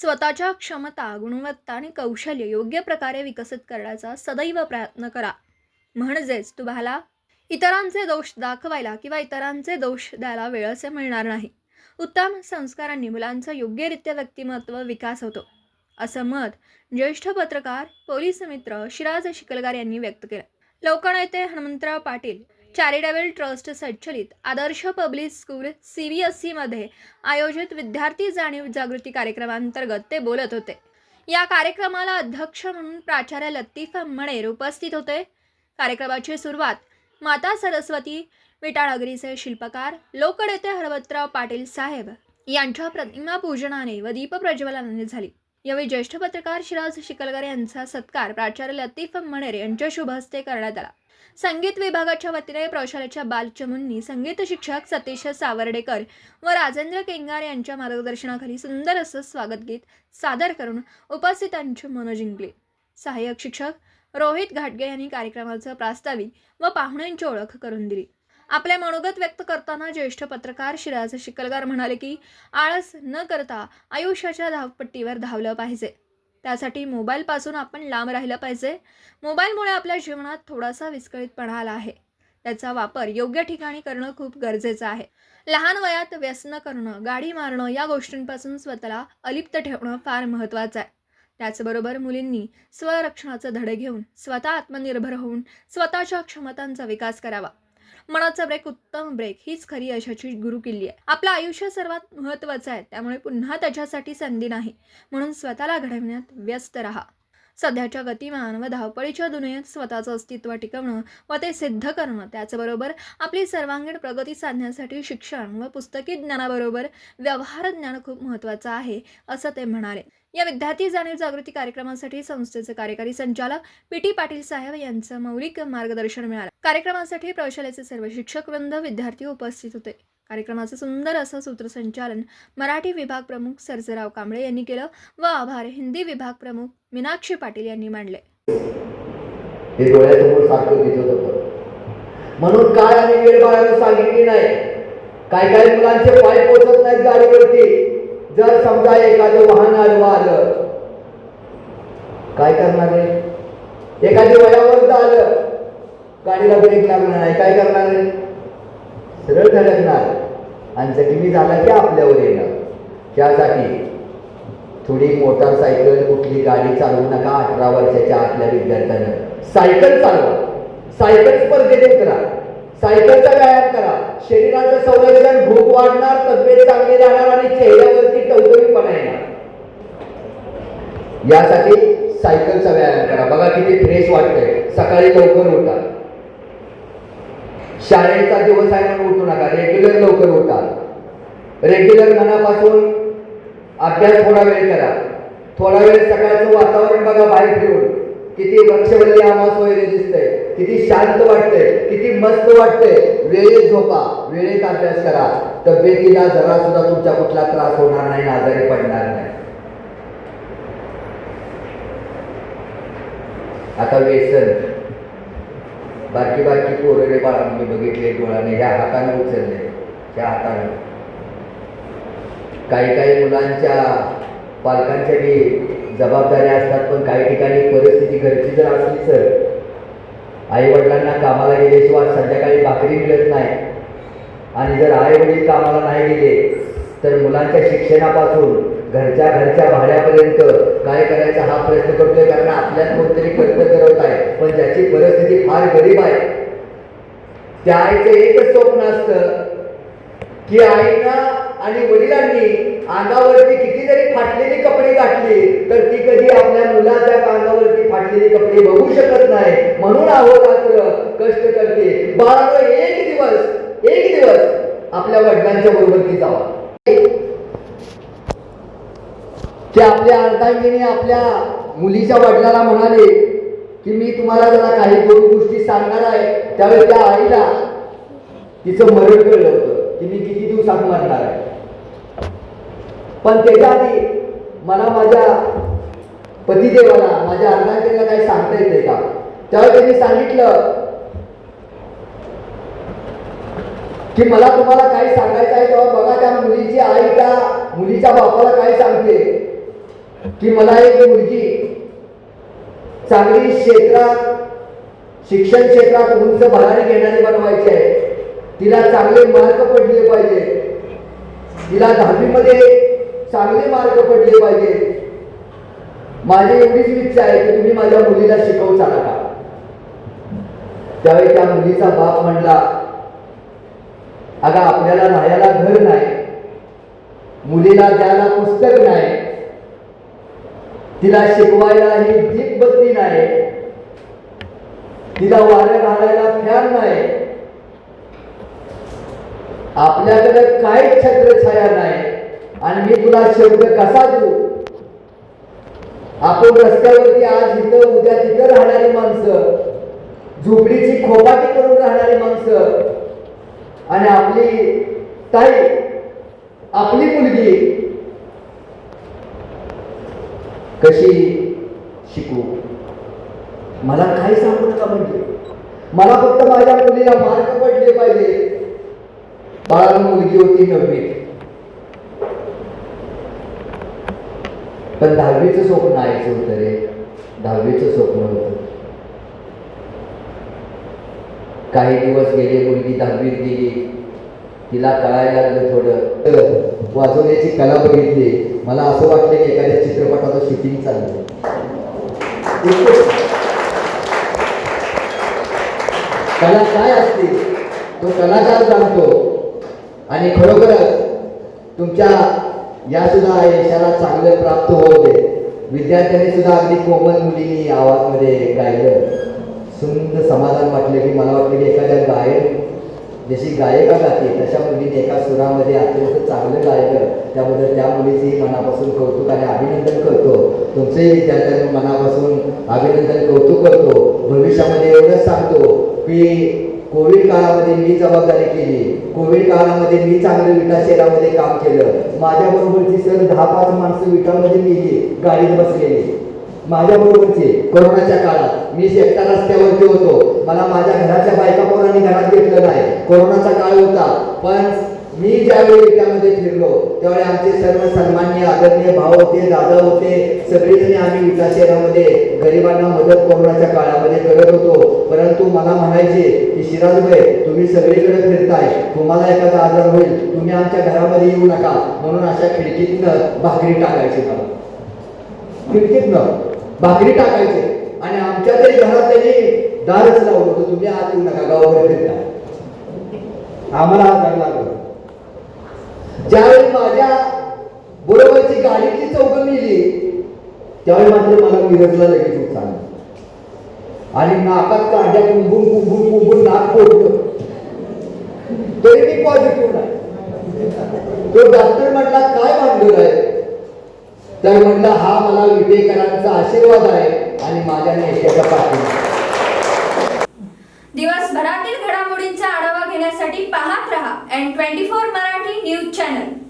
स्वतःच्या क्षमता गुणवत्ता आणि कौशल्य योग्य प्रकारे विकसित करण्याचा सदैव प्रयत्न करा. म्हणजेच तुम्हाला इतरांचे दोष दाखवायला किंवा इतरांचे दोष द्यायला वेळसे मिळणार नाही. उत्तम संस्कारांनी मुलांचं योग्यरित्या व्यक्तिमत्व विकास होतो. असं मत ज्येष्ठ पत्रकार पोलीस मित्र शिराज शिकलगार यांनी व्यक्त केलं. लोकनेते हनुमंतराव पाटील चॅरिटेबल ट्रस्ट संचलित Adarsh public school C B S सीमध्ये आयोजित विद्यार्थी जाणीव जागृती कार्यक्रमांतर्गत ते बोलत होते. या कार्यक्रमाला अध्यक्ष म्हणून प्राचार्य लतीफा मणेर उपस्थित होते. कार्यक्रमाची सुरुवात माता सरस्वती विटाळगरीचे शिल्पकार लोकनेते हरवतराव पाटील साहेब यांच्या प्रतिमा पूजनाने व दीप प्रज्वलनाने झाली. यावेळी ज्येष्ठ पत्रकार शिराज शिकलकर यांचा सत्कार प्राचार्य लतीफ मणेर यांच्या शुभ हस्ते करण्यात आला. संगीत विभागाच्या वतीने प्रौशालेच्या बालचमूंनी संगीत शिक्षक सतीश सावर्डेकर व राजेंद्र केंगार यांच्या मार्गदर्शनाखाली सुंदर असं स्वागत गीत सादर करून उपस्थितांची मनं जिंकली. सहाय्यक शिक्षक रोहित घाटगे यांनी कार्यक्रमाचं प्रास्ताविक व पाहुण्यांची ओळख करून दिली. आपले मनोगत व्यक्त करताना ज्येष्ठ पत्रकार शिराज शिकलगार म्हणाले की आळस न करता आयुष्याच्या धावपट्टीवर धावलं पाहिजे. त्यासाठी मोबाईलपासून आपण लांब राहिलं पाहिजे. मोबाईलमुळे आपल्या जीवनात थोडासा विस्कळीतपणा आला आहे. त्याचा वापर योग्य ठिकाणी करणं खूप गरजेचं आहे. लहान वयात व्यसन करणं गाडी मारणं या गोष्टींपासून स्वतःला अलिप्त ठेवणं फार महत्त्वाचं आहे. त्याचबरोबर मुलींनी स्वरक्षणाचे धडे घेऊन स्वतः आत्मनिर्भर होऊन स्वतःच्या क्षमतांचा विकास करावा. मनाचा ब्रेक उत्तम ब्रेक हीच खरी यशाची गुरुकिल्ली आहे. आपलं आयुष्य सर्वात महत्त्वाचं आहे त्यामुळे पुन्हा त्याच्यासाठी संधी नाही. म्हणून स्वतःला घडवण्यात व्यस्त राहा. सध्याच्या गतिमान व धावपळीच्या दुनियेत स्वतःचं अस्तित्व टिकवणं व ते सिद्ध करणं त्याचबरोबर आपली सर्वांगीण प्रगती साधण्यासाठी शिक्षण व पुस्तकी ज्ञानाबरोबर व्यवहार ज्ञान खूप महत्त्वाचं आहे असं ते म्हणाले. या विद्यार्थी जाणीव जागृती कार्यक्रमासाठी संस्थेचे कार्यकारी संचालक पी टी पाटील साहेब यांचं मौलिक मार्गदर्शन मिळालं. कार्यक्रमासाठी प्रशालेचे सर्व शिक्षक वृंद विद्यार्थी उपस्थित होते. कार्यक्रमाचं सुंदर असं सूत्रसंचालन मराठी विभाग प्रमुख सर्जराव कांबळे यांनी केलं व आभार हिंदी विभाग प्रमुख मीनाक्षी पाटील यांनी मांडले. हे डोळ्यासमोर सारखं दिसत होतं. म्हणून काय आणि वेळ बाळानं सांगितली नाही? काही काही मुलांचे पाय पोचत नाहीत गाडीवरती. जर समजा एखादं वाहन आडवं आलं. काय करणार आहे? एखादी वयावर आलं. गाडीला ब्रेक लागणार नाही. काय करणार आहे? सरळ धडकणार आणि जखमी झाला की आपल्यावर येणार त्यासाठी थोडी मोटारसायकल कुठली गाडी चालवू नका अठरा वर्षाच्या आतल्या विद्यार्थ्यानं. सायकल चालवा. सायकल स्पर्धेत उतरा सायकलचा व्यायाम करा. शरीराचं संरक्षण भूक वाढणार तब्येत चांगली राहणार आणि चेहऱ्यावरती टवटवीपणा येणार. यासाठी सायकलचा व्यायाम करा. बघा किती फ्रेश वाटतंय. सकाळी लवकर उठा. शाळेचा दिवस आहे म्हणून उठू नका. रेग्युलर लवकर उठा. रेग्युलर मनापासून अभ्यास थोडा वेळ करा. थोडा वेळ सकाळचं वातावरण बघा बाहेर फिरून. किती वृक्षवल्ली आमास वगैरे दिसतंय. किती शांत वाटतंय. किती मस्त वाटतंय. वेळेत झोपा. वेळेत अभ्यास करा. तब्येतीला जरा सुद्धा तुमचा कुठला त्रास होणार नाही आजारी पडणार नाही. आता व्यसन बारकी बारकी पोरडे बाळांनी बघितले डोळ्याने ह्या हाताने उचलले त्या हाताने. काही काही मुलांच्या पालकांच्या बी जबाबदाऱ्या असतात पण काही ठिकाणी परिस्थिती घरची जर असली सर आई वडिलांना कामाला गेल्याशिवाय संध्याकाळी भाकरी मिळत नाही. आणि जर आई वडील कामाला नाही गेले तर मुलांच्या शिक्षणापासून घरच्या घरच्या भाड्यापर्यंत काय करायचा हा प्रयत्न करतोय? कारण आपल्यात कोणतरी कर्तव्य करत आहे. पण ज्याची परिस्थिती फार गरीब आहे. त्या आईचं एकच स्वप्न असत की आईनं आणि वडिलांनी अंगावरती किती जरी फाटलेली कपडे घातली तर ती कधी आपल्या मुलाच्या अंगावरती फाटलेली कपडे बघू शकत नाही. म्हणून अहोरात्र कष्ट करते. बाळानं एक दिवस एक दिवस आपल्या वडिलांच्या बरोबर ती जावा. ते आपल्या अर्धांगिनी आपल्या मुलीच्या वडिलाला म्हणाले की मी तुम्हाला जरा काही दोन गोष्टी सांगणार आहे त्यावेळी त्या आईला तिचं मरण कळलं होतं की मी किती दिवसात मरणार आहे. पण त्याच्या आधी मला माझ्या पतिदेवाला माझ्या अर्धांगिनीला काही सांगता येते का? त्यावेळी त्यांनी सांगितलं की मला तुम्हाला काही सांगायचं आहे तेव्हा बघा त्या मुलीची आई त्या मुलीच्या बापाला काय सांगते की मला एक मुलगी चांगली क्षेत्रात शिक्षण क्षेत्रात उंच भरारी घेणारी बनवायची आहे. तिला चांगले मार्क पडले पाहिजे. तिला दहावीमध्ये चांगले मार्क पडले पाहिजे. माझी एवढीच इच्छा आहे की तुम्ही माझ्या मुलीला शिकवू चाला का? त्यावेळी त्या मुलीचा बाप म्हणला अगं आपल्याला राहायला घर नाही. मुलीला द्यायला पुस्तक नाही. तिला शिकवायला ही दीपबत्ती नाही. तिला वाऱ्या घालायला फॅन नाही. आपल्याकडे काय छत्रछाया नाही. आणि मी तुला शब्द कसा देऊ? आपण रस्त्यावरती आज इथं उद्या तिथं राहणारी माणसं झोपडीची खोपाटी करून राहणारी माणसं आणि आपली ताई आपली मुलगी कशी शिकू? मला काही सांगू नका म्हणजे. मला फक्त माझ्या मुलीला मार्क पडले पाहिजे. बाळा मुलगी होती नववी. पण दहावीचं स्वप्न आईचं होतं रे. दहावीचं स्वप्न होतं. काही दिवस गेले मुलगी दहावीत गेली. तिला कळायला लागलं थोडं. वाजवण्याची म्हणजे कला बघितली मला असं वाटलं की एखाद्या चित्रपटाचं शूटिंग चाललं कला काय असते? तो कलाकार जाणतो. आणि खरोखरच तुमच्या या सुद्धा यशाला चांगलं प्राप्त होऊ दे. विद्यार्थ्यांनी सुद्धा अगदी कोमल मुलींनी आवाजमध्ये गायलं. सुंदर समाधान वाटलं की मला वाटलं की एखाद्या गायन जशी गायिका गाते तशा मुलीने एका सुरामध्ये अत्यंत चांगलं गायलं त्याबद्दल त्या मुलीचेही मनापासून कौतुक आणि अभिनंदन करतो. तुमचंही विद्यार्थ्यांनी मनापासून अभिनंदन कौतुक करतो. भविष्यामध्ये एवढंच सांगतो की कोविड काळामध्ये मी जबाबदारी केली. कोविड काळामध्ये मी चांगलं विटा शहरामध्ये काम केलं. माझ्याबरोबरची सर दहा पाच माणसं विटामध्ये गेली गाडीत बसलेली. माझ्या बरोबरचे कोरोनाच्या काळात. मी एकटा रस्त्यावरती होतो. मला माझ्या घराच्या बायका पोरांनी घरात घेतलं नाही. कोरोनाचा काळ होता. पण मी ज्यावेळी त्यामध्ये फिरलो त्यावेळी आमचे सर्व सन्मान्य आदरणीय भाव होते दादा होते सगळेजण आम्ही विटा शहरामध्ये गरिबांना मदत कोरोनाच्या काळामध्ये करत होतो. परंतु मला म्हणायचे की शिराजभाई तुम्ही सगळीकडे फिरताय. तुम्हाला एखादा आजार होईल तुम्ही आमच्या घरामध्ये येऊ नका. म्हणून अशा खिडकीतनं भाकरी टाकायची मला. खिडकीतनं? भाकरी टाकायचे आणि आमच्या तरी घरात त्यांनी दारच लावलं होतं तुम्ही आत येऊ नका गावावर फिरता. आम्हाला आजार लागला ज्यावेळी माझ्या बरोबरची गाडीतली चौकं मिली त्यावेळी मात्र मला मिरजला लगेच उत्साह आणि नाकात काढ्या कुंभून कुंभून कुंभून नाक पोटलं तरी मी पॉझिटिव्ह नाही तो डॉक्टर म्हटला काय भानगड आहे? तर म्हटलं हा मला विटेकरांचा आशीर्वाद आहे आणि माझ्या नेत्याचा पाठिंबा दिवसभरातील घडामोडींचा आढावा घेण्यासाठी पाहत रहा N twenty four Marathi news channel